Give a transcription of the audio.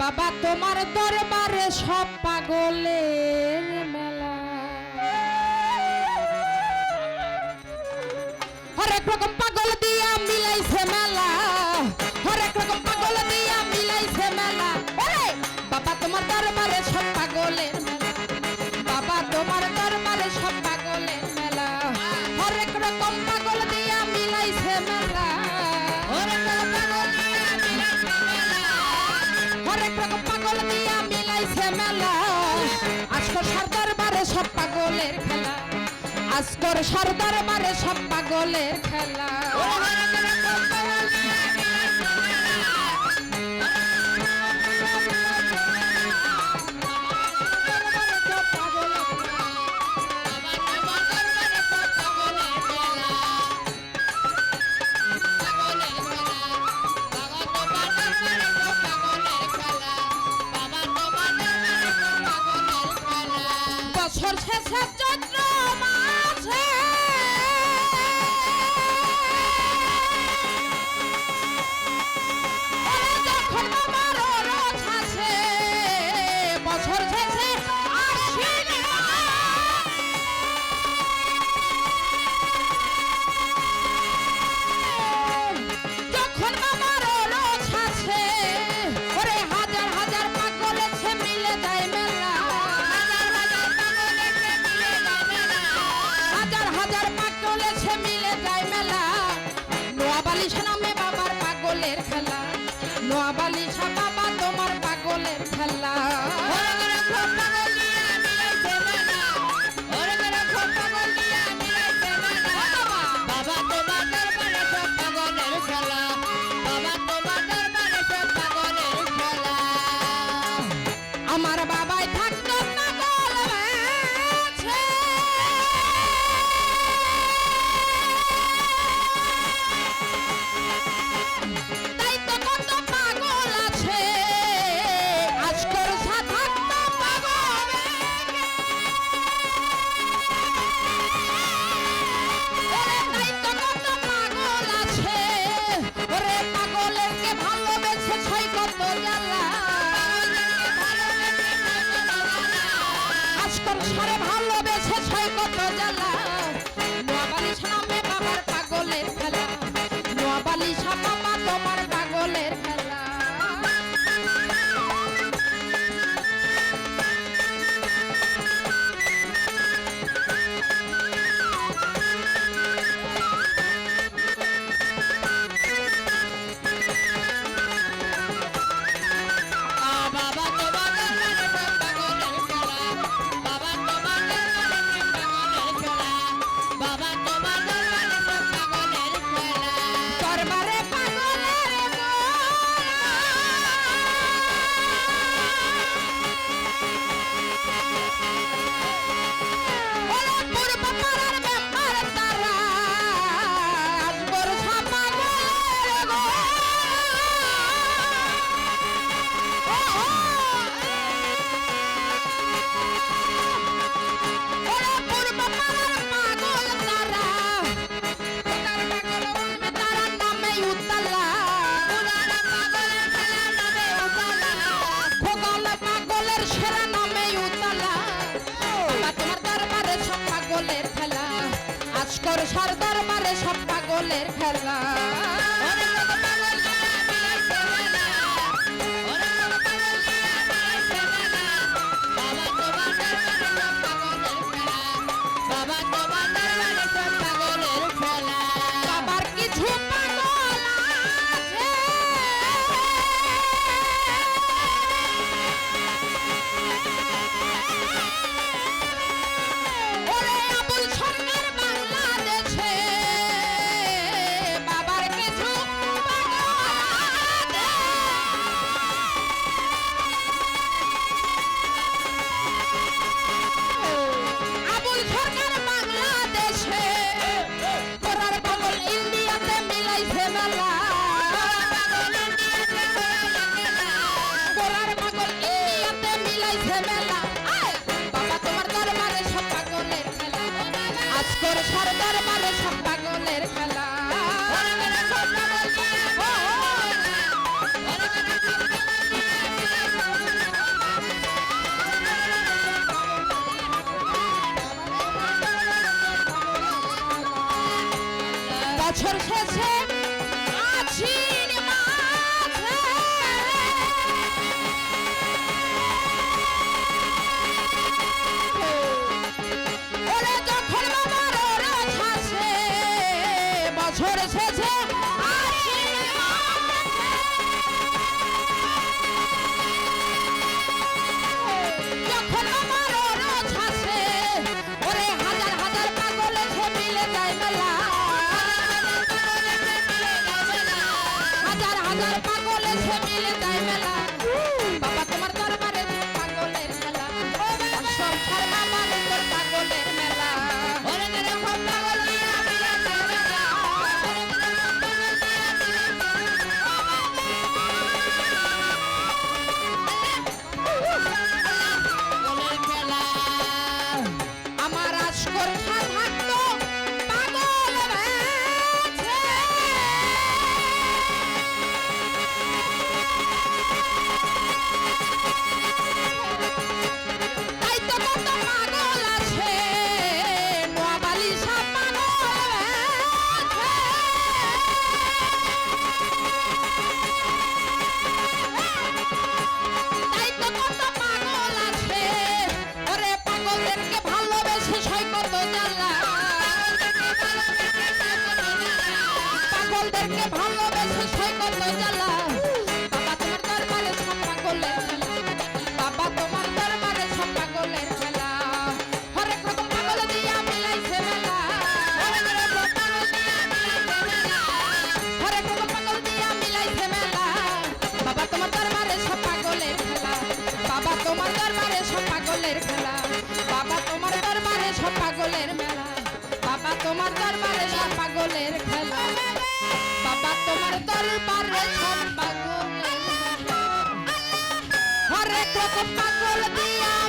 বাবা তোমার দরবারে সব পাগলের মেলা। হরেক রকম পাগল দিয়া মিলে হরেক রকম পাগল দিয়া মিলাইছে মেলা। আজকর সার দরবারে সব পাগলের খেলা। আজকর সার দরবারে সব পাগলের খেলা। protect আমার সর্দার মারে সব পাগলের খেলা। বছর পাগল তাই মিলে। পাগল দিয়া।